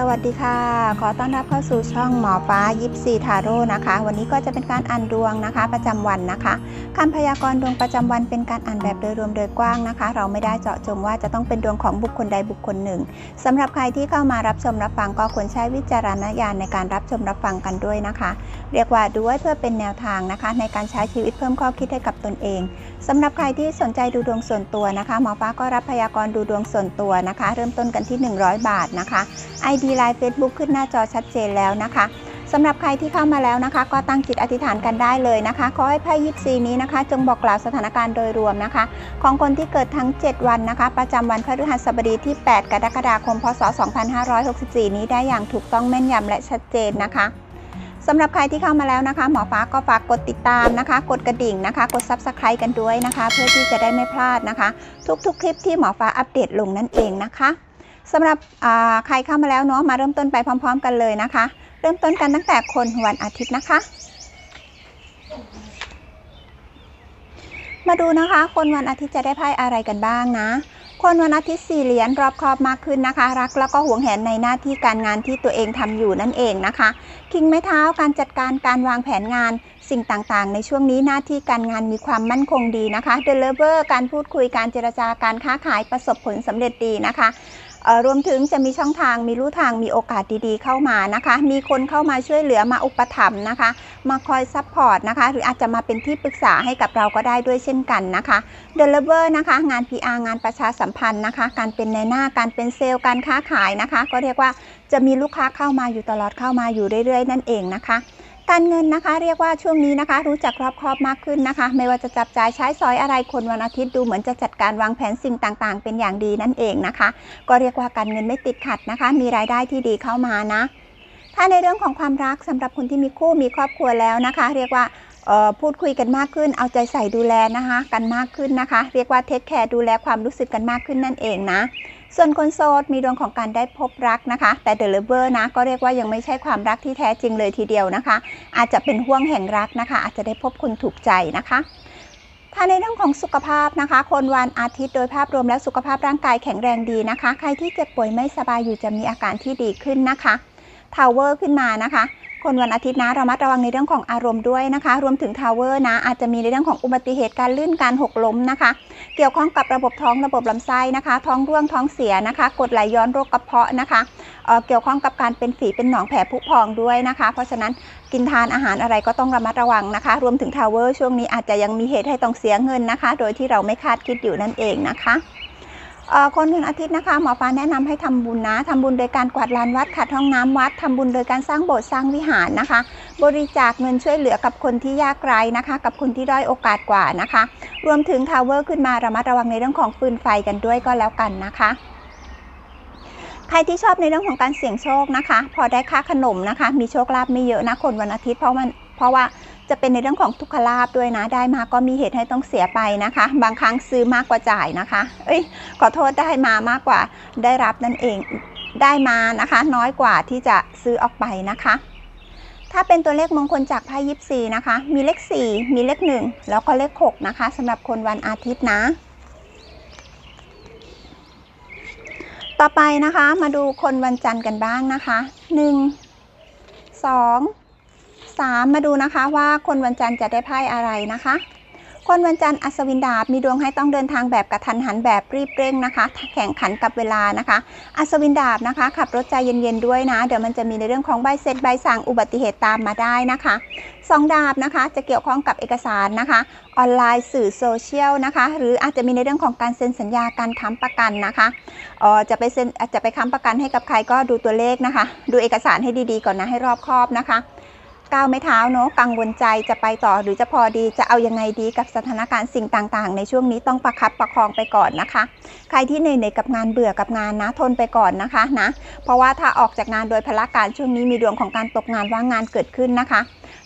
สวัสดีค่ะ ขอต้อนรับเข้าสู่ช่องหมอฟ้ายิปซีทาโร่นะคะ วันนี้ก็จะเป็นการอ่านดวงนะคะ ประจำวันนะคะคำพยากรณ์ดวงประจำวันเป็นการอ่านแบบโดยรวมโดยกว้างนะคะ เราไม่ได้เจาะจงว่าจะต้องเป็นดวงของบุคคลใดบุคคลหนึ่งสำหรับใครที่เข้ามารับชมรับฟังก็ควรใช้วิจารณญาณในการรับชมรับฟังกันด้วยนะคะ เรียกว่าดูไว้เพื่อเป็นแนวทางนะคะ ในการใช้ชีวิตเพิ่มข้อคิดให้กับตนเองสำหรับใครที่สนใจดูดวงส่วนตัวนะคะหมอฟ้าก็รับพยากรณ์ดูดวงส่วนตัวนะคะ เริ่มต้นกันที่ 100 บาทนะคะ ID Line Facebook ขึ้นหน้าจอชัดเจนแล้วนะคะสำหรับใครที่เข้ามาแล้วนะคะ ก็ตั้งจิตอธิษฐานกันได้เลยนะคะขอให้ไพ่ยิปซีนี้นะคะ จงบอกกล่าวสถานการณ์โดยรวมนะคะ ของคนที่เกิดทั้ง 7 วันนะคะ ประจำวันพฤหัสบดีที่ 8 กรกฎาคม พศ 2564 นี้ได้อย่างถูกต้องแม่นยำและชัดเจนนะคะสำหรับใครที่เข้ามาแล้วนะคะ หมอฟ้าก็ฝากกดติดตามนะคะ กดกระดิ่งนะคะ กด Subscribe กันด้วยนะคะ เพื่อที่จะได้ไม่พลาดนะคะ ทุกๆ คลิปที่หมอฟ้าอัปเดตลงนั่นเองนะคะ สำหรับใครเข้ามาแล้วเนาะมาเริ่มต้นไปพร้อม ๆ กันเลยนะคะ เริ่มต้นกันตั้งแต่คนวันอาทิตย์นะคะ มาดูนะคะ คนวันอาทิตย์จะได้ไพ่อะไรกันบ้างนะ คนวันอาทิตย์สี่เหรียญรอบคอบมากขึ้นนะคะ รักแล้วก็หวงแหนในหน้าที่การงานที่ตัวเองทำอยู่นั่นเองนะคะคิงไม้เท้าการจัดการการวางแผนงานสิ่งต่างๆ ในช่วงนี้หน้าที่การงานมีความมั่นคงดีนะคะ The Lover การพูดคุยการเจรจาการค้าขายประสบผลสำเร็จดีนะคะ รวมถึงจะมีช่องทางมีลู่ทางมีโอกาสดีๆเข้ามานะคะ มีคนเข้ามาช่วยเหลือมาอุปถัมภ์นะคะ มาคอยซัพพอร์ตนะคะ หรืออาจจะมาเป็นที่ปรึกษาให้กับเราก็ได้ด้วยเช่นกันนะคะ The Lover นะคะ งาน PR งานประชาสัมพันธ์นะคะ การเป็นในหน้าการเป็นเซลล์การค้าขายนะคะ ก็เรียกว่าจะมีลูกค้าเข้ามาอยู่ตลอดเข้ามาอยู่เรื่อยๆ นั่นเองนะคะ การเงินนะคะ เรียกว่าช่วงนี้นะคะ รู้จักรอบคอบมากขึ้นนะคะ ไม่ว่าจะจับจ่ายใช้สอยอะไรคนวันอาทิตย์ดูเหมือนจะจัดการวางแผนสิ่งต่างๆ เป็นอย่างดีนั่นเองนะคะ ก็เรียกว่าการเงินไม่ติดขัดนะคะ มีรายได้ที่ดีเข้ามานะ ถ้าในเรื่องของความรักสำหรับคนที่มีคู่มีครอบครัวแล้วนะคะ เรียกว่าพูดคุยกันมากขึ้น เอาใจใส่ดูแลนะคะ กันมากขึ้นนะคะ เรียกว่าเทคแคร์ดูแลความรู้สึกกันมากขึ้นนั่นเองนะ ส่วนคนโสดมีดวงของการได้พบรักนะคะ แต่เดลเวอร์นะก็เรียกว่ายังไม่ใช่ความรักที่แท้จริงเลยทีเดียวนะคะ อาจจะเป็นห่วงแห่งรักนะคะ อาจจะได้พบคนถูกใจนะคะถ้าในเรื่องของสุขภาพนะคะ คนวันอาทิตย์โดยภาพรวมแล้วสุขภาพร่างกายแข็งแรงดีนะคะ ใครที่เจ็บป่วยไม่สบายอยู่จะมีอาการที่ดีขึ้นนะคะทาวเวอร์ขึ้นมานะคะ คนวันอาทิตย์นะระมัดระวังในเรื่องของอารมณ์ด้วยนะคะ รวมถึงทาวเวอร์นะ อาจจะมีในเรื่องของอุบัติเหตุการลื่นการหกล้มนะคะ เกี่ยวข้องกับระบบท้องระบบลำไส้นะคะ ท้องร่วงท้องเสียนะคะกดไหลย้อนโรคกระเพาะนะคะเอ่อเกี่ยวข้องกับการเป็นฝีเป็นหนองแผลผุพองด้วยนะคะ เพราะฉะนั้นกินทานอาหารอะไรก็ต้องระมัดระวังนะคะ รวมถึงทาวเวอร์ช่วงนี้อาจจะยังมีเหตุให้ต้องเสียเงินนะคะ โดยที่เราไม่คาดคิดอยู่นั่นเองนะคะ คนวันอาทิตย์นะคะหมอฟ้าแนะนำให้ทำบุญนะทำบุญโดยการกวาดลานวัดขัดห้องน้ำวัดทำบุญโดยการสร้างโบสถ์สร้างวิหารนะคะ บริจาคเงินช่วยเหลือกับคนที่ยากไร้นะคะ กับคนที่ด้อยโอกาสกว่านะคะ รวมถึงทาวเวอร์ขึ้นมาระมัดระวังในเรื่องของฟืนไฟกันด้วยก็แล้วกันนะคะใครที่ชอบในเรื่องของการเสี่ยงโชคนะคะ พอได้ค่าขนมนะคะ มีโชคลาภไม่เยอะนะคนวันอาทิตย์เพราะมันเพราะว่า จะเป็นในเรื่องของทุกขลาภด้วยนะ ได้มาก็มีเหตุให้ต้องเสียไปนะคะ บางครั้งซื้อมากกว่าจ่ายนะคะ เอ้ย ขอโทษได้มามากกว่าได้รับนั่นเอง ได้มานะคะ น้อยกว่าที่จะซื้อออกไปนะคะ ถ้าเป็นตัวเลขมงคลจากไพ่ยิปซีนะคะ มีเลข 4 มีเลข 1 แล้วก็เลข 6 นะคะสำหรับคนวันอาทิตย์นะต่อไปนะคะมาดูคนวันจันทร์กันบ้างนะคะ 1 2 3 มาดูนะคะว่าคนวันจันทร์จะได้ไพ่อะไรนะคะ คนวันจันทร์อัศวินดาบมีดวงให้ต้องเดินทางแบบกระทันหันแบบรีบเร่งนะคะ แข่งขันกับเวลานะคะ อัศวินดาบนะคะขับรถใจเย็นๆด้วยนะ เดี๋ยวมันจะมีในเรื่องของใบเสร็จใบสั่งอุบัติเหตุตามมาได้นะคะสองดาบนะคะจะเกี่ยวข้องกับเอกสารนะคะ ออนไลน์สื่อโซเชียลนะคะ หรืออาจจะมีในเรื่องของการเซ็นสัญญาการค้ำประกันนะคะออจะไปเซ็นอาจจะไปค้ำประกันให้กับใครก็ดูตัวเลขนะคะ ดูเอกสารให้ดีๆก่อนนะให้รอบคอบนะคะ ก้าวไม่เท้าเนาะกังวลใจจะไปต่อหรือจะพอดีจะเอายังไงดีกับสถานการณ์สิ่งต่างๆ ในช่วงนี้ต้องประคับประคองไปก่อนนะคะ ใครที่เหนื่อยกับงานเบื่อกับงานนะทนไปก่อนนะคะนะเพราะว่าถ้าออกจากงานโดยพละการช่วงนี้มีดวงของการตกงานว่างงานเกิดขึ้นนะคะ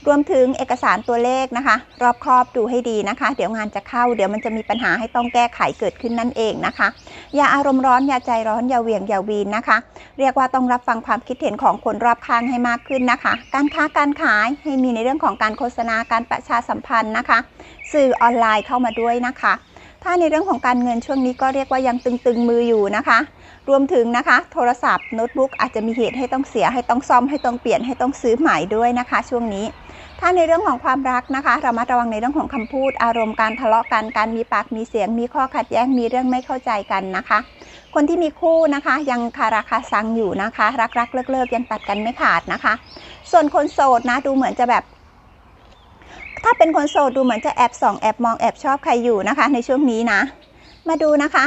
รวมถึงเอกสารตัวเลขนะคะ รอบครอบดูให้ดีนะคะ เดี๋ยวงานจะเข้า เดี๋ยวมันจะมีปัญหาให้ต้องแก้ไขเกิดขึ้นนั่นเองนะคะ อย่าอารมณ์ร้อนอย่าใจร้อนอย่าเหวี่ยงอย่าวีนนะคะ เรียกว่าต้องรับฟังความคิดเห็นของคนรอบข้างให้มากขึ้นนะคะ การค้าการขายให้มีในเรื่องของการโฆษณาการประชาสัมพันธ์นะคะ สื่อออนไลน์เข้ามาด้วยนะคะ ถ้าในเรื่องของการเงินช่วงนี้ก็เรียกว่ายังตึงๆมืออยู่นะคะ รวมถึงนะคะ โทรศัพท์โน้ตบุ๊กอาจจะมีเหตุให้ต้องเสียให้ต้องซ่อมให้ต้องเปลี่ยนให้ต้องซื้อใหม่ด้วยนะคะ ช่วงนี้ ถ้าในเรื่องของความรักนะคะเรามาระวังในเรื่องของคำพูด อารมณ์การทะเลาะกันการมีปากมีเสียง มีข้อขัดแย้งมีเรื่องไม่เข้าใจกันนะคะ คนที่มีคู่นะคะ ยังคาราคาซังอยู่นะคะ รักรักๆเลิกเลิกๆยังตัดกันไม่ขาดนะคะ ส่วนคนโสดนะดูเหมือนจะแบบ ถ้าเป็นคนโสดดูเหมือนจะแอบส่องแอบมองแอบชอบใครอยู่นะคะ ในช่วงนี้นะ มาดูนะคะ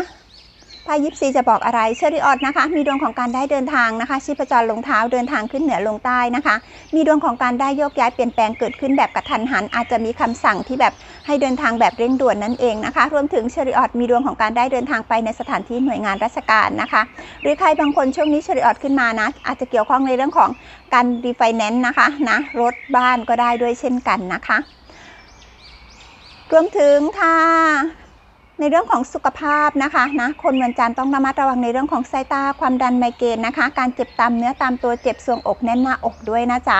ไพ่ยิปซีจะบอกอะไรเชอริออดนะคะ มีดวงของการได้เดินทางนะคะชีพจรลงเท้าเดินทางขึ้นเหนือลงใต้นะคะ มีดวงของการได้โยกย้ายเปลี่ยนแปลงเกิดขึ้นแบบกระทันหัน อาจจะมีคำสั่งที่แบบให้เดินทางแบบเร่งด่วนนั่นเองนะคะ รวมถึงเชอริออดมีดวงของการได้เดินทางไปในสถานที่หน่วยงานราชการนะคะ หรือใครบางคนช่วงนี้เชอริออดขึ้นมานะ อาจจะเกี่ยวข้องในเรื่องของการรีไฟแนนซ์นะคะนะรถบ้านก็ได้ด้วยเช่นกันนะคะ รวมถึงถ้าในเรื่องของสุขภาพนะคะนะคนวันจันทร์ต้องระมัดระวังในเรื่องของสายตาความดันไมเกรนนะคะ การเจ็บตามเนื้อตามตัวเจ็บทรวงอกแน่นหน้าอกด้วยนะจ๊ะ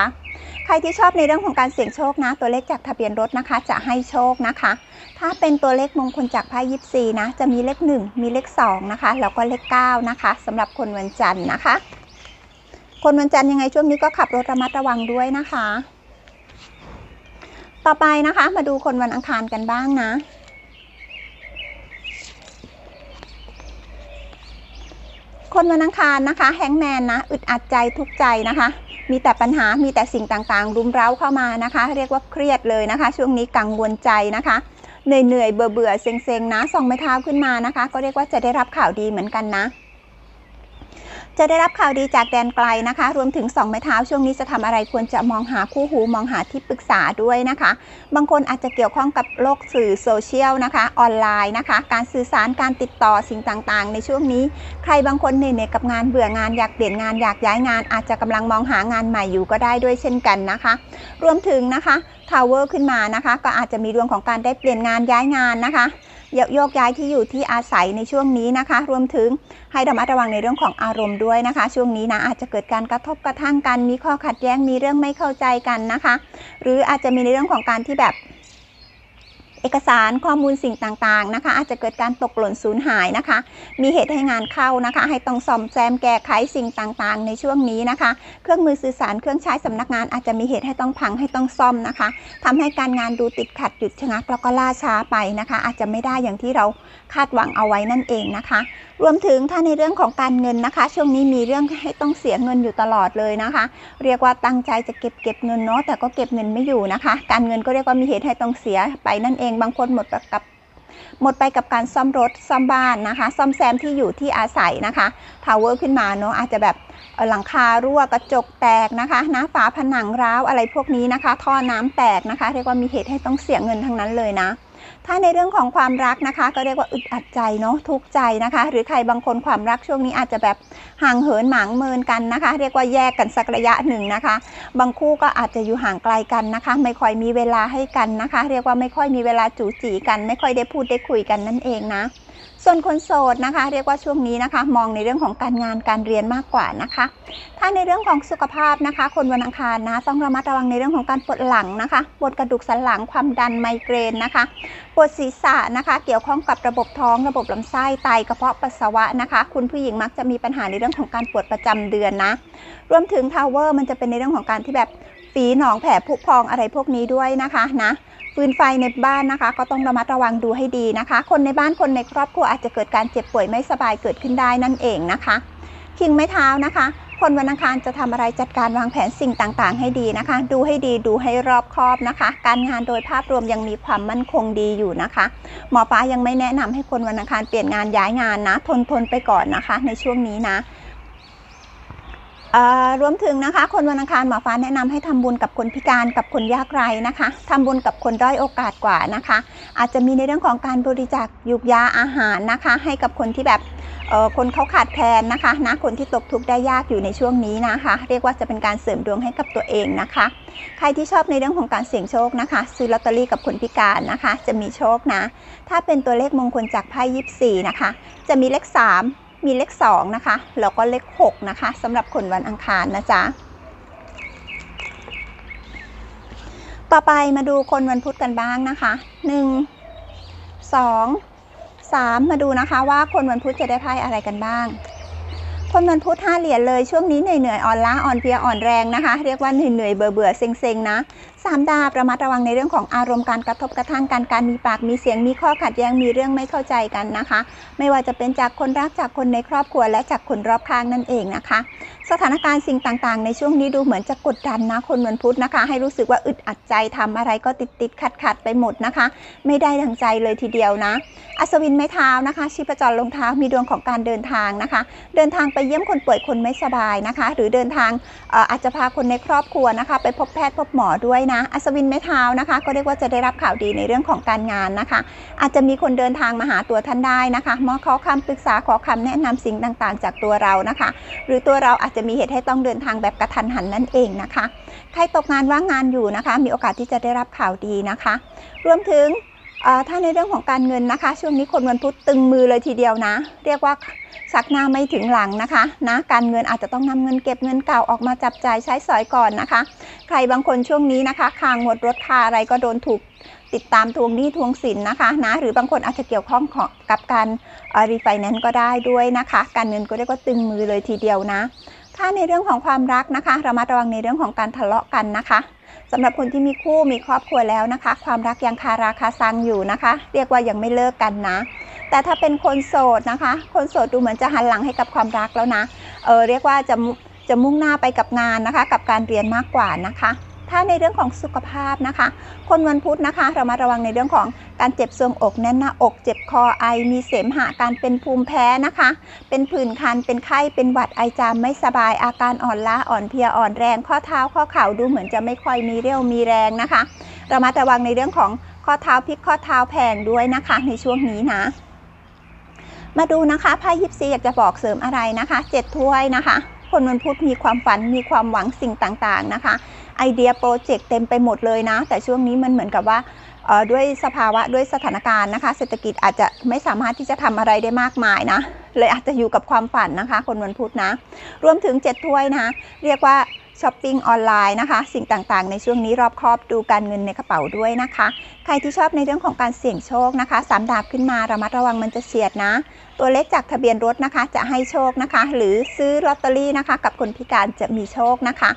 ใครที่ชอบในเรื่องของการเสี่ยงโชคนะ ตัวเลขจากทะเบียนรถนะคะ จะให้โชคนะคะ ถ้าเป็นตัวเลขมงคลจากไพ่ยิปซีนะจะมีเลข 1 มีเลข 2 นะคะ แล้วก็เลข 9 นะคะสำหรับคนวันจันทร์นะคะ คนวันจันทร์ยังไงช่วงนี้ก็ขับรถระมัดระวังด้วยนะคะ ต่อไปนะคะ มาดูคนวันอังคารกันบ้างนะ คนวันอังคารนะคะ แฮงแมนนะ อึดอัดใจทุกใจนะคะ มีแต่ปัญหามีแต่สิ่งต่างๆ รุมเร้าเข้ามานะคะ เรียกว่าเครียดเลยนะคะ ช่วงนี้กังวลใจนะคะเหนื่อยๆเบื่อๆเซ็งๆนะส่องไม้เท้าขึ้นมานะคะ ก็เรียกว่าจะได้รับข่าวดีเหมือนกันนะ จะได้รับข่าวดีจากแดนไกลนะคะ รวมถึงสองไม้เท้าช่วงนี้จะทำอะไรควรจะมองหาคู่หูมองหาที่ปรึกษาด้วยนะคะ บางคนอาจจะเกี่ยวข้องกับโลกสื่อโซเชียลนะคะออนไลน์นะคะ การสื่อสารการติดต่อสิ่งต่างๆ ในช่วงนี้ ใครบางคนเหนื่อยกับงานเบื่องานอยากเปลี่ยนงานอยากย้ายงาน อาจจะกำลังมองหางานใหม่อยู่ก็ได้ด้วยเช่นกันนะคะ รวมถึงนะคะทาวเวอร์ขึ้นมานะคะ ก็อาจจะมีดวงของการได้เปลี่ยนงานย้ายงานนะคะ โยกย้ายที่อยู่ที่อาศัยในช่วงนี้นะคะ รวมถึงให้ระมัดระวังในเรื่องของอารมณ์ด้วยนะคะ ช่วงนี้นะอาจจะเกิดการกระทบกระทั่งกัน มีข้อขัดแย้งมีเรื่องไม่เข้าใจกันนะคะ หรืออาจจะมีในเรื่องของการที่แบบ เอกสารข้อมูลสิ่งต่างๆนะคะ อาจจะเกิดการตกหล่นสูญหายนะคะ มีเหตุให้งานเข้านะคะ ให้ต้องซ่อมแซมแก้ไขสิ่งต่างๆ ในช่วงนี้นะคะ เครื่องมือสื่อสารเครื่องใช้สำนักงานอาจจะมีเหตุให้ต้องพังให้ต้องซ่อมนะคะทำให้การงานดูติดขัดหยุดชะงักแล้วก็ล่าช้าไปนะคะ อาจจะไม่ได้อย่างที่เราคาดหวังเอาไว้นั่นเองนะคะ รวมถึงถ้าในเรื่องของการเงินนะคะ ช่วงนี้มีเรื่องให้ต้องเสียเงินอยู่ตลอดเลยนะคะ เรียกว่าตั้งใจจะเก็บเก็บเงินเนาะแต่ก็เก็บเงินไม่อยู่นะคะ การเงินก็เรียกว่ามีเหตุให้ต้องเสียไปนั่นเองบางคนหมดกับหมดไปกับการซ่อมรถซ่อมบ้านนะคะ ซ่อมแซมที่อยู่ที่อาศัยนะคะทาวเวอร์ขึ้นมาเนาะอาจจะแบบหลังคารั่วกระจกแตกนะคะหน้าฝาผนังร้าวอะไรพวกนี้นะคะ ท่อน้ำแตกนะคะ เรียกว่ามีเหตุให้ต้องเสียเงินทั้งนั้นเลยนะ ถ้าในเรื่องของความรักนะคะ ก็เรียกว่าอึดอัดใจเนาะทุกใจนะคะ หรือใครบางคนความรักช่วงนี้อาจจะแบบห่างเหินหมางเมินกันนะคะ เรียกว่าแยกกันสักระยะหนึ่งนะคะ บางคู่ก็อาจจะอยู่ห่างไกลกันนะคะ ไม่ค่อยมีเวลาให้กันนะคะ เรียกว่าไม่ค่อยมีเวลาจูจีกัน ไม่ค่อยได้พูดได้คุยกันนั่นเองนะ ส่วนคนโสดนะคะ เรียกว่าช่วงนี้นะคะ มองในเรื่องของการงานการเรียนมากกว่านะคะ ถ้าในเรื่องของสุขภาพนะคะ คนวันอังคารนะต้องระมัดระวังในเรื่องของการปวดหลังนะคะปวดกระดูกสันหลังความดันไมเกรนนะคะปวดศีรษะนะคะ เกี่ยวข้องกับระบบท้องระบบลำไส้ไตกระเพาะปัสสาวะนะคะ คุณผู้หญิงมักจะมีปัญหาในเรื่องของการปวดประจำเดือนนะรวมถึงทาวเวอร์มันจะเป็นในเรื่องของการที่แบบฝีหนองแผลผุพองอะไรพวกนี้ด้วยนะคะนะ ฟืนไฟในบ้านนะคะ ก็ต้องระมัดระวังดูให้ดีนะคะ คนในบ้านคนในครอบครัวอาจจะเกิดการเจ็บป่วยไม่สบายเกิดขึ้นได้นั่นเองนะคะคิงไม้เท้านะคะ คนวันอังคารจะทำอะไรจัดการวางแผนสิ่งต่างๆ ให้ดีนะคะ ดูให้ดีดูให้รอบคอบนะคะ การงานโดยภาพรวมยังมีความมั่นคงดีอยู่นะคะ หมอป้ายังไม่แนะนำให้คนวันอังคารเปลี่ยนงานย้ายงานนะ ทนทนไปก่อนนะคะ ในช่วงนี้นะ รวมถึงนะคะ คนวันอังคารหมอฟ้าแนะนำให้ทำบุญกับคนพิการกับคนยากไร้นะคะทำบุญกับคนด้อยโอกาสกว่านะคะ อาจจะมีในเรื่องของการบริจาคยุกยาอาหารนะคะ ให้กับคนที่แบบคนเขาขาดแคลนนะคะนะคนที่ตกทุกข์ได้ยากอยู่ในช่วงนี้นะคะ เรียกว่าจะเป็นการเสริมดวงให้กับตัวเองนะคะ ใครที่ชอบในเรื่องของการเสี่ยงโชคนะคะ ซื้อลอตเตอรี่กับคนพิการนะคะ จะมีโชคนะ ถ้าเป็นตัวเลขมงคลจากไพ่ยิปซีนะคะ จะมีเลข 3 มีเลข2นะคะแล้วก็เลข6นะคะสำหรับคนวันอังคารนะจ๊ะต่อไปมาดูคนวันพุธกันบ้างนะคะ 1 2 3 มาดูนะคะว่าคนวันพุธจะได้ไพ่อะไรกันบ้าง คนวันพุธห้าเหรียญเลยช่วงนี้เหนื่อยๆอ่อนล้าอ่อนเพลียอ่อนแรงนะคะ เรียกว่าเหนื่อยๆเบื่อเบื่อเซ็งๆนะสามดาบระมัดระวังในเรื่องของอารมณ์การกระทบกระทั่งกันการมีปากมีเสียงมีข้อขัดแย้งมีเรื่องไม่เข้าใจกันนะคะ ไม่ว่าจะเป็นจากคนรักจากคนในครอบครัวและจากคนรอบข้างนั่นเองนะคะ สถานการณ์สิ่งต่างๆ ในช่วงนี้ดูเหมือนจะกดดันนะคนวันพุธนะคะ ให้รู้สึกว่าอึดอัดใจทำอะไรก็ติดติดขัดขัดไปหมดนะคะ ไม่ได้ดังใจเลยทีเดียวนะ อัศวินไม้เท้านะคะ ชีพจรลงเท้ามีดวงของการเดินทางนะคะ เดินทางไปเยี่ยมคนป่วยคนไม่สบายนะคะ หรือเดินทางอาจจะพาคนในครอบครัวนะคะ ไปพบแพทย์พบหมอด้วยนะ อัศวินไม้เท้านะคะ ก็เรียกว่าจะได้รับข่าวดีในเรื่องของการงานนะคะ อาจจะมีคนเดินทางมาหาตัวท่านได้นะคะมาขอคำปรึกษาขอคำแนะนำสิ่งต่างๆ จากตัวเรานะคะ หรือตัวเราอาจจะมีเหตุให้ต้องเดินทางแบบกระทันหันนั่นเองนะคะ ใครตกงานว่างงานอยู่นะคะ มีโอกาสที่จะได้รับข่าวดีนะคะ รวมถึง ถ้าในเรื่องของการเงินนะคะ ช่วงนี้คนวันพุธตึงมือเลยทีเดียวนะ เรียกว่าชักหน้าไม่ถึงหลังนะคะนะการเงินอาจจะต้องนำเงินเก็บเงินเก่าออกมาจับจ่ายใช้สอยก่อนนะคะ ใครบางคนช่วงนี้นะคะคางหมดรถคาอะไรก็โดนถูกติดตามทวงหนี้ทวงสินนะคะนะหรือบางคนอาจจะเกี่ยวข้องกับการรีไฟแนนซ์ก็ได้ด้วยนะคะ การเงินก็เรียกว่าตึงมือเลยทีเดียวนะ ถ้าในเรื่องของความรักนะคะระมัดระวังในเรื่องของการทะเลาะกันนะคะสำหรับคนที่มีคู่มีครอบครัวแล้วนะคะ ความรักยังคาราคาซังอยู่นะคะ เรียกว่ายังไม่เลิกกันนะ แต่ถ้าเป็นคนโสดนะคะ คนโสดดูเหมือนจะหันหลังให้กับความรักแล้วนะเออเรียกว่าจะจะมุ่งหน้าไปกับงานนะคะ กับการเรียนมากกว่านะคะ ถ้าในเรื่องของสุขภาพนะคะ คนวันพุธนะคะเรามาระวังในเรื่องของการเจ็บทรวงอกแน่นหน้าอก เจ็บคอไอ มีเสมหะการเป็นภูมิแพ้นะคะ เป็นผื่นคัน เป็นไข้ เป็นหวัดไอจามไม่สบายอาการอ่อนล้าอ่อนเพลียอ่อนแรง ข้อเท้าข้อเข่าดูเหมือนจะไม่ค่อยมีเรี่ยวมีแรงนะคะ เรามาระวังในเรื่องของข้อเท้าพลิกข้อเท้าแพงด้วยนะคะ ในช่วงนี้นะ มาดูนะคะไพ่ยิปซีอยากจะบอกเสริมอะไรนะคะเจ็ดถ้วยนะคะ คนวันพุธมีความฝันมีความหวังสิ่งต่างๆนะคะ ไอเดียโปรเจกต์เต็มไปหมดเลยนะ แต่ช่วงนี้มันเหมือนกับว่าด้วยสภาวะด้วยสถานการณ์นะคะ เศรษฐกิจอาจจะไม่สามารถที่จะทำอะไรได้มากมายนะ เลยอาจจะอยู่กับความฝันนะคะ คนวันพุธนะ รวมถึง 7 ถ้วยนะ เรียกว่าช้อปปิ้งออนไลน์นะคะ สิ่งต่างๆ ในช่วงนี้รอบครอบดูการเงินในกระเป๋าด้วยนะคะ ใครที่ชอบในเรื่องของการเสี่ยงโชคนะคะสามดาบขึ้นมาระมัดระวังมันจะเฉียดนะ ตัวเลขจากทะเบียนรถนะคะ จะให้โชคนะคะ หรือซื้อลอตเตอรี่นะคะ กับคนพิการจะมีโชคนะคะ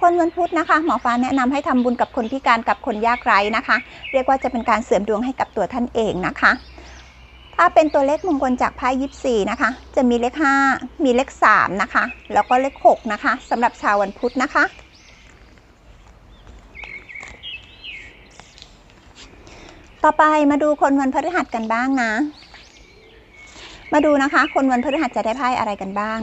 คนวันพุธนะคะ หมอฟ้าแนะนำให้ทำบุญกับคนพิการกับคนยากไร้นะคะ เรียกว่าจะเป็นการเสริมดวงให้กับตัวท่านเองนะคะ ถ้าเป็นตัวเลขมงคลจากไพ่ยิปซีนะคะ จะมีเลข 5 มีเลข 3 นะคะ แล้วก็เลข 6 นะคะสำหรับชาววันพุธนะคะต่อไปมาดูคนวันพฤหัสกันบ้างนะ มาดูนะคะ คนวันพฤหัสจะได้ไพ่อะไรกันบ้าง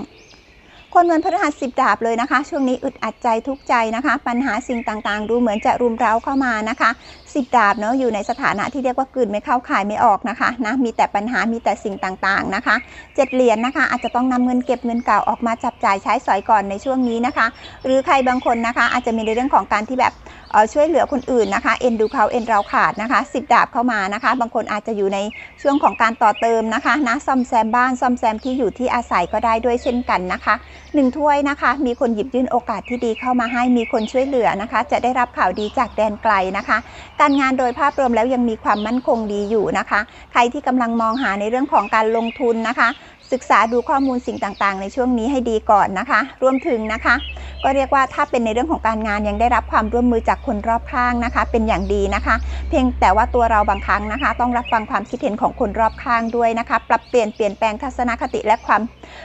คนวันพฤหัสสิบดาบเลยนะคะ ช่วงนี้อึดอัดใจทุกใจนะคะ ปัญหาสิ่งต่างๆ ดูเหมือนจะรุมเร้าเข้ามานะคะ สิบดาบเนาะอยู่ในสถานะที่เรียกว่ากลืนไม่เข้าขายไม่ออกนะคะนะมีแต่ปัญหามีแต่สิ่งต่างๆนะคะเจ็ดเหรียญนะคะ อาจจะต้องนำเงินเก็บเงินเก่าออกมาจับจ่ายใช้สอยก่อนในช่วงนี้นะคะ หรือใครบางคนนะคะ อาจจะมีในเรื่องของการที่แบบเออช่วยเหลือคนอื่นนะคะเอ็นดูเขาเอ็นเราขาดนะคะสิบดาบเข้ามานะคะ บางคนอาจจะอยู่ในช่วงของการต่อเติมนะคะนะซ่อมแซมบ้านซ่อมแซมที่อยู่ที่อาศัยก็ได้ด้วยเช่นกันนะคะหนึ่งถ้วยนะคะ มีคนหยิบยื่นโอกาสที่ดีเข้ามาให้มีคนช่วยเหลือนะคะ จะได้รับข่าวดีจากแดนไกลนะคะ การการงานโดยภาพรวมแล้วยังมีความมั่นคงดีอยู่นะคะ ใครที่กำลังมองหาในเรื่องของการลงทุนนะคะ ศึกษาดูข้อมูลสิ่งต่างๆ ในช่วงนี้ให้ดีก่อนนะคะ รวมถึงนะคะ ก็เรียกว่าถ้าเป็นในเรื่องของการงานยังได้รับความร่วมมือจากคนรอบข้างนะคะ เป็นอย่างดีนะคะ เพียงแต่ว่าตัวเราบางครั้งนะคะ ต้องรับฟังความคิดเห็นของคนรอบข้างด้วยนะคะ ปรับเปลี่ยนเปลี่ยนแปลงทัศนคติและความ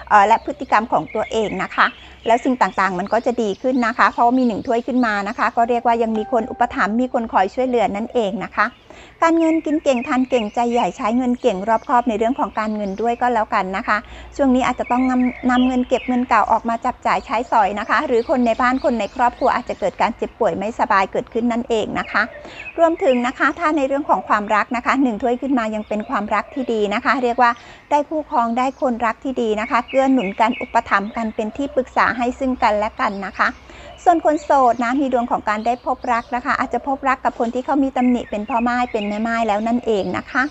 เอ่อและพฤติกรรมของตัวเองนะคะ แล้วสิ่งต่างๆ มันก็จะดีขึ้นนะคะ เพราะามีหนึ่งถ้วยขึ้นมานะคะ ก็เรียกว่ายังมีคนอุปถัมภ์มีคนคอยช่วยเหลือนั่นเองนะคะการเงินกินเก่งทานเก่งใจใหญ่ใช้เงินเก่งรอบคอบในเรื่องของการเงินด้วยก็แล้วกันนะคะ ช่วงนี้อาจจะต้องนำนำเงินเก็บเงินเก่าออกมาจับจ่ายใช้สอยนะคะ หรือคนในบ้านคนในครอบครัวอาจจะเกิดการเจ็บป่วยไม่สบายเกิดขึ้นนั่นเองนะคะ รวมถึงนะคะถ้าในเรื่องของความรักนะคะหนึ่งถ้วยขึ้นมายังเป็นความรักที่ดีนะคะ เรียกว่าได้คู่ครองได้คนรักที่ดีนะคะ เกื้อหนุนกันอุปถัมภ์กันเป็นที่ปรึกษาให้ซึ่งกันและกันนะคะ ส่วนคนโสดนะมีดวงของการได้พบรักนะคะ อาจจะพบรักกับคนที่เขามีตำหนิเป็นพ่อไม้เป็นแม่ไม้แล้วนั่นเองนะคะ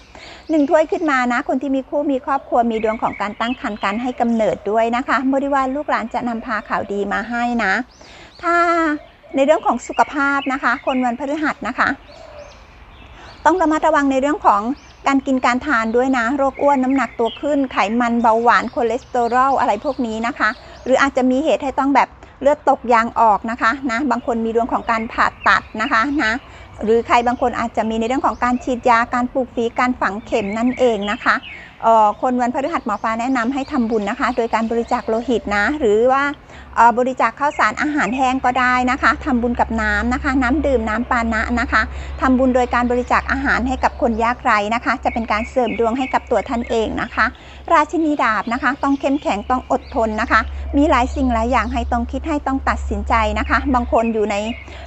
หนึ่งถ้วยขึ้นมานะ คนที่มีคู่มีครอบครัวมีดวงของการตั้งครรภ์การให้กำเนิดด้วยนะคะบริวารลูกหลานจะนำพาข่าวดีมาให้นะ ถ้าในเรื่องของสุขภาพนะคะ คนวันพฤหัสนะคะ ต้องระมัดระวังในเรื่องของการกินการทานด้วยนะ โรคอ้วนน้ำหนักตัวขึ้น ไขมันเบาหวานคอเลสเตอรอลอะไรพวกนี้นะคะ หรืออาจจะมีเหตุให้ต้องแบบ เลือดตกยางออกนะคะนะบางคนมีดวงของการผ่าตัดนะคะนะหรือใครบางคนอาจจะมีในเรื่องของการฉีดยาการปลูกฝีการฝังเข็มนั่นเองนะคะเอ่อคนวันพฤหัสหมอฟ้าแนะนำให้ทำบุญนะคะ โดยการบริจาคโลหิตนะ หรือว่า บริจาคข้าวสารอาหารแห้งก็ได้นะคะทำบุญกับน้ำนะคะ น้ำดื่มน้ำปานะนะคะทำบุญโดยการบริจาคอาหารให้กับคนยากไร้นะคะ จะเป็นการเสริมดวงให้กับตัวท่านเองนะคะ ราชินีดาบนะคะ ต้องเข้มแข็งต้องอดทนนะคะ มีหลายสิ่งหลายอย่างให้ต้องคิดให้ต้องตัดสินใจนะคะ บางคนอยู่ใน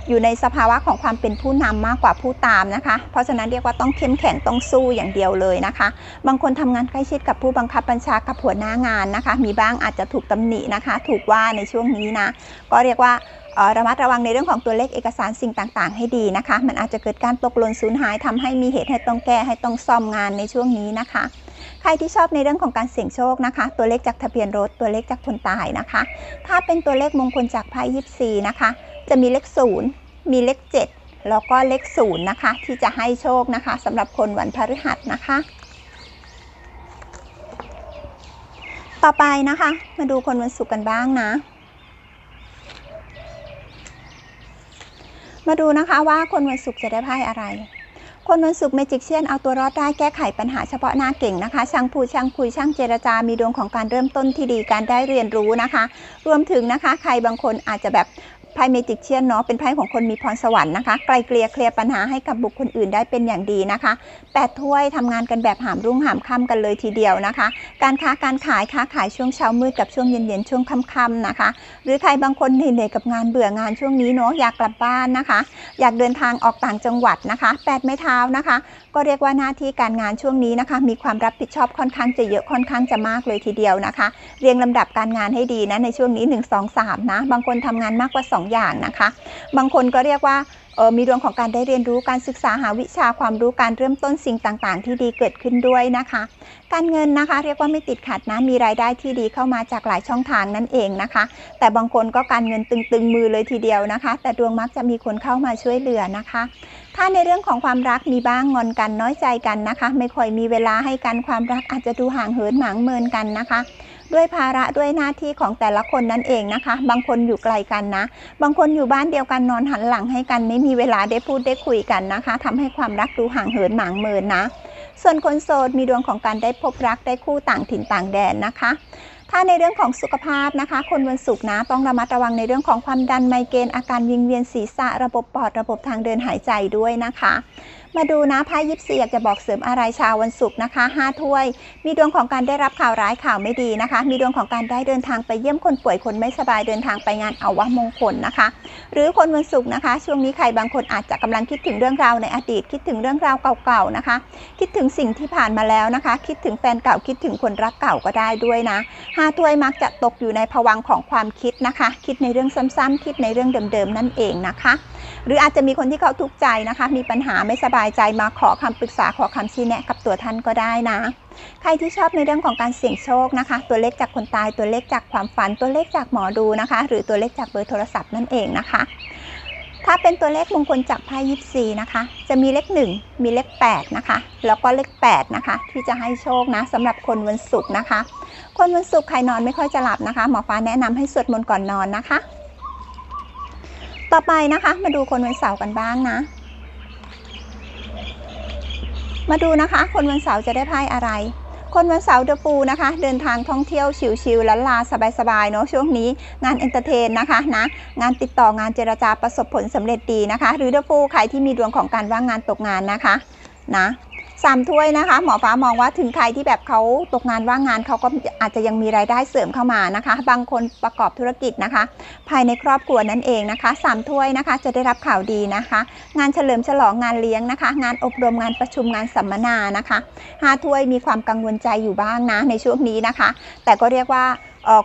อยู่ในสภาวะของความเป็นผู้นำมากกว่าผู้ตามนะคะ เพราะฉะนั้นเรียกว่าต้องเข้มแข็งต้องสู้อย่างเดียวเลยนะคะ บางคนทำงานใกล้ชิดกับผู้บังคับบัญชากับหัวหน้างานนะคะ มีบ้างอาจจะถูกตำหนินะคะ ถูกว่าในช่วงนี้นะ ก็เรียกว่าระมัดระวังในเรื่องของตัวเลขเอกสารสิ่งต่างๆ ให้ดีนะคะ มันอาจจะเกิดการตกหล่นสูญหายทำให้มีเหตุให้ต้องแก้ให้ต้องซ่อมงานในช่วงนี้นะคะ ใครที่ชอบในเรื่องของการเสี่ยงโชคนะคะ ตัวเลขจากทะเบียนรถตัวเลขจากคนตายนะคะ ถ้าเป็นตัวเลขมงคลจากไพ่ยิปซีนะคะ จะมีเลข0มีเลข7แล้วก็เลข0นะคะ ที่จะให้โชคนะคะสำหรับคนวันพฤหัสนะคะ ต่อไปนะคะ มาดูคนวันศุกร์กันบ้างนะ มาดูนะคะว่าคนวันศุกร์จะได้ไพ่อะไร คนวันศุกร์เมจิกเชียนเอาตัวรอดได้แก้ไขปัญหาเฉพาะหน้าเก่งนะคะ ช่างพูดช่างคุยช่างเจรจา มีดวงของการเริ่มต้นที่ดีการได้เรียนรู้นะคะ รวมถึงนะคะ ใครบางคนอาจจะแบบ ไพ่เมจิกเชียนเนาะเป็นไพ่ของคนมีพรสวรรค์นะคะ ไกลเกลี่ยเคลียร์ปัญหาให้กับบุคคลอื่นได้เป็นอย่างดีนะคะแปดถ้วยทำงานกันแบบหามรุ่งหามค่ำกันเลยทีเดียวนะคะ การค้าการขายค้าขายช่วงเช้ามืดกับช่วงเย็นๆช่วงค่ำๆนะคะ หรือใครบางคนเหนื่อยกับงานเบื่องานช่วงนี้เนาะอยากกลับบ้านนะคะ อยากเดินทางออกต่างจังหวัดนะคะแปดไม้เท้านะคะ ก็เรียกว่าหน้าที่การงานช่วงนี้นะคะ มีความรับผิดชอบค่อนข้างจะเยอะค่อนข้างจะมากเลยทีเดียวนะคะ เรียงลำดับการงานให้ดีนะในช่วงนี้ 1 2 3นะบางคนทำงานมากกว่า 2อย่างนะคะ บางคนก็เรียกว่าออมีดวงของการได้เรียนรู้การศึกษาหาวิชาความรู้การเริ่มต้นสิ่งต่างๆ ที่ดีเกิดขึ้นด้วยนะคะ การเงินนะคะเรียกว่าไม่ติดขัดนะมีรายได้ที่ดีเข้ามาจากหลายช่องทางนั่นเองนะคะ แต่บางคนก็การเงินตึงๆมือเลยทีเดียวนะคะ แต่ดวงมักจะมีคนเข้ามาช่วยเหลือนะคะ ถ้าในเรื่องของความรักมีบ้างงอนกันน้อยใจกันนะคะ ไม่ค่อยมีเวลาให้กันความรักอาจจะดูห่างเหินหมางเมินกันนะคะ ด้วยภาระด้วยหน้าที่ของแต่ละคนนั่นเองนะคะ บางคนอยู่ไกลกันนะ บางคนอยู่บ้านเดียวกันนอนหันหลังให้กัน ไม่มีเวลาได้พูดได้คุยกันนะคะทำให้ความรักดูห่างเหินหมางเมินนะ ส่วนคนโสดมีดวงของการได้พบรักได้คู่ต่างถิ่นต่างแดนนะคะ ถ้าในเรื่องของสุขภาพนะคะ คนวันศุกร์นะต้องระมัดระวังในเรื่องของความดันไมเกรนอาการวิงเวียนศีรษะระบบปอดระบบทางเดินหายใจด้วยนะคะ มาดูนะไพ่ยิปซีอยากจะบอกเสริมอะไรชาววันศุกร์นะคะ5ถ้วย มีดวงของการได้รับข่าวร้ายข่าวไม่ดีนะคะ มีดวงของการได้เดินทางไปเยี่ยมคนป่วยคนไม่สบายเดินทางไปงานเอาวะมงคลนะคะ หรือคนวันศุกร์นะคะ ช่วงนี้ใครบางคนอาจจะกำลังคิดถึงเรื่องราวในอดีต คิดถึงเรื่องราวเก่าๆนะคะ คิดถึงสิ่งที่ผ่านมาแล้วนะคะ คิดถึงแฟนเก่าคิดถึงคนรักเก่าก็ได้ด้วยนะห้าถ้วยมักจะตกอยู่ในภวังของความคิดนะคะ คิดในเรื่องซ้ำๆคิดในเรื่องเดิมๆนั่นเองนะคะ หรืออาจจะมีคนที่เขาทุกข์ใจนะคะ มีปัญหาไม่สบายใจมาขอคำปรึกษาขอคำชี้แนะกับตัวท่านก็ได้นะ ใครที่ชอบในเรื่องของการเสี่ยงโชคนะคะ ตัวเลขจากคนตายตัวเลขจากความฝันตัวเลขจากหมอดูนะคะ หรือตัวเลขจากเบอร์โทรศัพท์นั่นเองนะคะ ถ้าเป็นตัวเลขมงคลจากไพ่ยิปซีนะคะ จะมีเลข 1 มีเลข8นะคะแล้วก็เลข8นะคะที่จะให้โชคนะสำหรับคนวันศุกร์นะคะ คนวันศุกร์ใครนอนไม่ค่อยจะหลับนะคะ หมอฟ้าแนะนำให้สวดมนต์ก่อนนอนนะคะ ต่อไปนะคะ มาดูคนวันเสาร์กันบ้างนะ มาดูนะคะ คนวันเสาร์จะได้ไพ่อะไร คนวันเสาร์เดอะฟูนะคะ เดินทางท่องเที่ยวชิลๆล้านลาสบายๆเนาะช่วงนี้งานเอนเตอร์เทนนะคะนะงานติดต่องานเจรจาประสบผลสำเร็จดีนะคะ หรือเดอะฟูใครที่มีดวงของการว่างงานตกงานนะคะนะ สามถ้วยนะคะ หมอฟ้ามองว่าถึงใครที่แบบเขาตกงานว่างงานเขาก็อาจจะยังมีรายได้เสริมเข้ามานะคะ บางคนประกอบธุรกิจนะคะ ภายในครอบครัวนั่นเองนะคะสามถ้วยนะคะจะได้รับข่าวดีนะคะ งานเฉลิมฉลองงานเลี้ยงนะคะ งานอบรมงานประชุมงานสัมมนานะคะห้าถ้วยมีความกังวลใจอยู่บ้างนะในช่วงนี้นะคะ แต่ก็เรียกว่า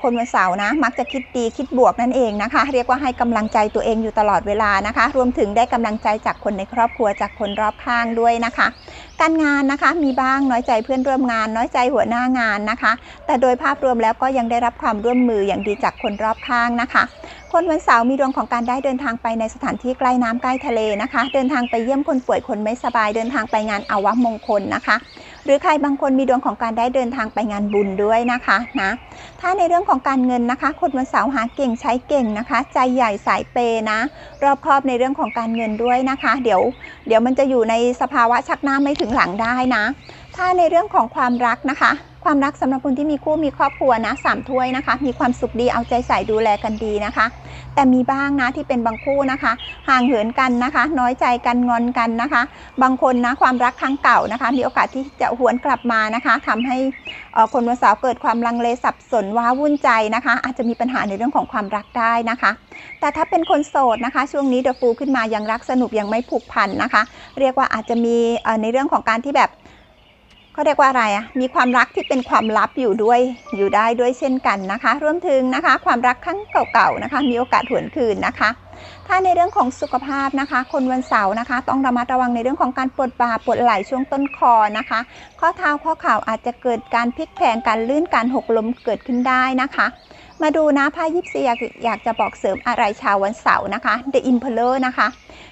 คนวันเสาร์นะมักจะคิดดีคิดบวกนั่นเองนะคะ เรียกว่าให้กำลังใจตัวเองอยู่ตลอดเวลานะคะ รวมถึงได้กำลังใจจากคนในครอบครัวจากคนรอบข้างด้วยนะคะ การงานนะคะมีบ้างน้อยใจเพื่อนร่วมงาน น้อยใจหัวหน้างานนะคะ แต่โดยภาพรวมแล้วก็ยังได้รับความร่วมมืออย่างดีจากคนรอบข้างนะคะ คนวันเสาร์มีดวงของการได้เดินทางไปในสถานที่ใกล้น้ำใกล้ทะเลนะคะ เดินทางไปเยี่ยมคนป่วยคนไม่สบายเดินทางไปงานอาวมงคลนะคะ หรือใครบางคนมีดวงของการได้เดินทางไปงานบุญด้วยนะคะนะถ้าในเรื่องของการเงินนะคะคนวันเสาร์หาเก่งใช้เก่งนะคะ ใจใหญ่สายเปย์นะ รอบครอบในเรื่องของการเงินด้วยนะคะ เดี๋ยว เดี๋ยวมันจะอยู่ในสภาวะชักหน้าไม่ถึงหลังได้นะ ถ้าในเรื่องของความรักนะคะ ความรักสำหรับคนที่มีคู่มีครอบครัวนะสามถ้วยนะคะ มีความสุขดีเอาใจใส่ดูแลกันดีนะคะ แต่มีบ้างนะที่เป็นบางคู่นะคะ ห่างเหินกันนะคะ น้อยใจกันงอนกันนะคะ บางคนนะความรักครั้งเก่านะคะ มีโอกาสที่จะหวนกลับมานะคะทำให้คนวันเสาร์เกิดความลังเลสับสนว้าวุ่นใจนะคะ อาจจะมีปัญหาในเรื่องของความรักได้นะคะ แต่ถ้าเป็นคนโสดนะคะ ช่วงนี้เดอะฟูขึ้นมายังรักสนุกยังไม่ผูกพันนะคะ เรียกว่าอาจจะมีในเรื่องของการที่แบบ เขาเรียกว่าอะไรอะมีความรักที่เป็นความลับอยู่ด้วยอยู่ได้ด้วยเช่นกันนะคะ รวมถึงนะคะ ความรักครั้งเก่าๆนะคะ มีโอกาสหวนคืนนะคะ ถ้าในเรื่องของสุขภาพนะคะ คนวันเสาร์นะคะ ต้องระมัดระวังในเรื่องของการปวดบ่าปวดไหล่ช่วงต้นคอนะคะ ข้อเท้าข้อเข่าอาจจะเกิดการพลิกแพงการลื่นการหกล้มเกิดขึ้นได้นะคะมาดูนะไพ่ยิปซีอยากอยากจะบอกเสริมอะไรชาววันเสาร์นะคะ The Emperor นะคะ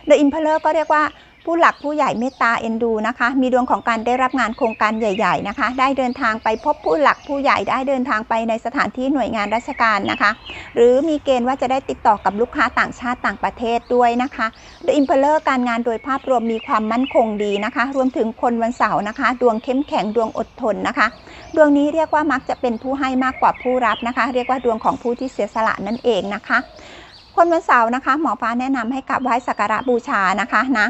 The Emperor ก็เรียกว่า ผู้หลักผู้ใหญ่เมตตาเอ็นดูนะคะ มีดวงของการได้รับงานโครงการใหญ่ ๆนะคะ ได้เดินทางไปพบผู้หลักผู้ใหญ่ได้เดินทางไปในสถานที่หน่วยงานราชการนะคะ หรือมีเกณฑ์ว่าจะได้ติดต่อกับลูกค้าต่างชาติต่างประเทศด้วยนะคะ The Emperor การงานโดยภาพรวมมีความมั่นคงดีนะคะ รวมถึงคนวันเสาร์นะคะ ดวงเข้มแข็งดวงอดทนนะคะ ดวงนี้เรียกว่ามักจะเป็นผู้ให้มากกว่าผู้รับนะคะ เรียกว่าดวงของผู้ที่เสียสละนั่นเองนะคะคนวันเสาร์นะคะ หมอฟ้าแนะนำให้กราบไหว้สักการะบูชานะคะนะ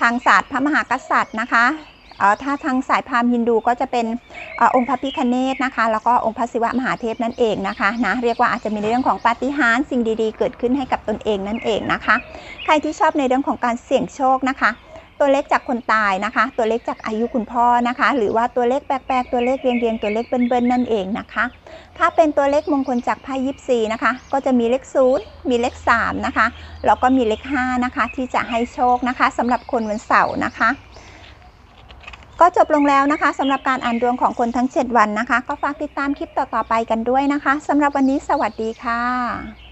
ทางศาสตร์พระมหากษัตริย์นะคะเอ่อถ้าทางสายพราหมณ์ฮินดูก็จะเป็นออองค์พระพิคเนตนะคะ แล้วก็องค์พระศิวะมหาเทพนั่นเองนะคะนะเรียกว่าอาจจะมีในเรื่องของปาฏิหาริย์สิ่งดีๆ เกิดขึ้นให้กับตนเองนั่นเองนะคะ ใครที่ชอบในเรื่องของการเสี่ยงโชคนะคะ ตัวเลขจากคนตายนะคะ ตัวเลขจากอายุคุณพ่อนะคะ หรือว่าตัวเลขแปลกๆ ตัวเลขเรียงๆ ตัวเลขเบิ้ลๆนั่นเองนะคะ ถ้าเป็นตัวเลขมงคลจากไพ่ยิปซีนะคะ ก็จะมีเลขศูนย์มีเลข3นะคะ แล้วก็มีเลข5นะคะ ที่จะให้โชคนะคะสำหรับคนวันเสาร์นะคะ ก็จบลงแล้วนะคะสำหรับการอ่านดวงของคนทั้ง 7 วันนะคะ ก็ฝากติดตามคลิปต่อๆไปกันด้วยนะคะสำหรับวันนี้สวัสดีค่ะ